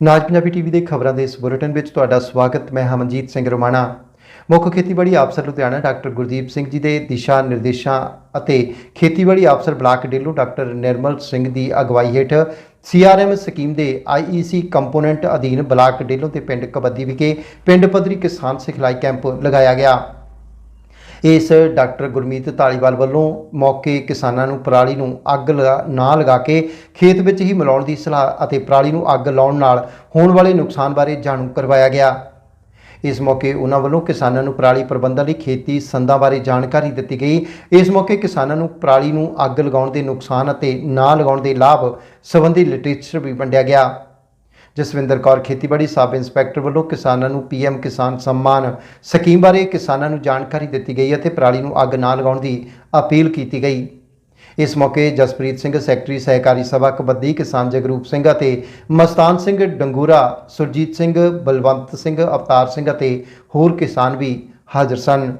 ਨਾਜ Punjabi TV ਦੇ ਖਬਰਾਂ ਦੇ ਇਸ ਬੁਲੇਟਿਨ ਵਿੱਚ ਤੁਹਾਡਾ ਸਵਾਗਤ, ਮੈਂ ਹਮਨਜੀਤ ਸਿੰਘ ਰੋਮਾਣਾ। ਮੁੱਖ ਖੇਤੀਬਾੜੀ ਅਫਸਰ ਲੁਧਿਆਣਾ ਡਾਕਟਰ ਗੁਰਦੀਪ ਸਿੰਘ ਜੀ ਦੇ ਦਿਸ਼ਾ ਨਿਰਦੇਸ਼ਾਂ ਅਤੇ ਖੇਤੀਬਾੜੀ ਅਫਸਰ ਬਲਾਕ ਡੇਲੂ ਡਾਕਟਰ ਨਿਰਮਲ ਸਿੰਘ ਦੀ ਅਗਵਾਈ ਹੇਠ ਸੀਆਰਐਮ ਸਕੀਮ ਦੇ ਆਈਈਸੀ ਕੰਪੋਨੈਂਟ ਅਧੀਨ ਬਲਾਕ ਡੇਲੂ ਤੇ ਪਿੰਡ ਕਬੱਦੀ ਵਿਖੇ ਪਿੰਡ ਪੱਧਰੀ ਕਿਸਾਨ ਸਿਖਲਾਈ ਕੈਂਪ ਲਗਾਇਆ ਗਿਆ। ਇਸ ਡਾਕਟਰ ਗੁਰਮੀਤ ਧਾਲੀਵਾਲ ਵੱਲੋਂ ਮੌਕੇ ਕਿਸਾਨਾਂ ਨੂੰ ਪਰਾਲੀ ਨੂੰ ਅੱਗ ਲਗਾ- ਨਾ ਲਗਾ ਕੇ ਖੇਤ ਵਿੱਚ ਹੀ ਮਿਲਾਉਣ ਦੀ ਸਲਾਹ ਅਤੇ ਪਰਾਲੀ ਨੂੰ ਅੱਗ ਲਾਉਣ ਨਾਲ ਹੋਣ ਵਾਲੇ ਨੁਕਸਾਨ ਬਾਰੇ ਜਾਣੂ ਕਰਵਾਇਆ ਗਿਆ। ਇਸ ਮੌਕੇ ਉਹਨਾਂ ਵੱਲੋਂ ਕਿਸਾਨਾਂ ਨੂੰ ਪਰਾਲੀ ਪ੍ਰਬੰਧਨ ਲਈ ਖੇਤੀ ਸੰਦਾਂ ਬਾਰੇ ਜਾਣਕਾਰੀ ਦਿੱਤੀ ਗਈ। ਇਸ ਮੌਕੇ ਕਿਸਾਨਾਂ ਨੂੰ ਪਰਾਲੀ ਨੂੰ ਅੱਗ ਲਗਾਉਣ ਦੇ ਨੁਕਸਾਨ ਅਤੇ ਨਾ ਲਗਾਉਣ ਦੇ ਲਾਭ ਸੰਬੰਧੀ ਲਿਟਰੇਚਰ ਵੀ ਵੰਡਿਆ ਗਿਆ। ਜਸਵਿੰਦਰ ਕੌਰ ਖੇਤੀਬਾੜੀ ਸਬ ਇੰਸਪੈਕਟਰ ਵੱਲੋਂ ਕਿਸਾਨਾਂ ਨੂੰ ਪੀਐਮ ਕਿਸਾਨ ਸਨਮਾਨ ਸਕੀਮ ਬਾਰੇ ਕਿਸਾਨਾਂ ਨੂੰ ਜਾਣਕਾਰੀ ਦਿੱਤੀ ਗਈ ਅਤੇ ਪਰਾਲੀ ਨੂੰ ਅੱਗ ਨਾ ਲਗਾਉਣ ਦੀ ਅਪੀਲ ਕੀਤੀ ਗਈ। ਇਸ ਮੌਕੇ ਜਸਪ੍ਰੀਤ ਸਿੰਘ, ਸੈਕਟਰੀ ਸਹਿਕਾਰੀ ਸਭਾ ਕਬੱਦੀ ਕਿਸਾਨ ਜਗਰੂਪ ਸਿੰਘ ਅਤੇ ਮਸਤਾਨ ਸਿੰਘ ਡੰਗੂਰਾ, ਸੁਰਜੀਤ ਸਿੰਘ, ਬਲਵੰਤ ਸਿੰਘ, ਅਵਤਾਰ ਸਿੰਘ ਅਤੇ ਹੋਰ ਕਿਸਾਨ ਵੀ ਹਾਜ਼ਰ ਸਨ।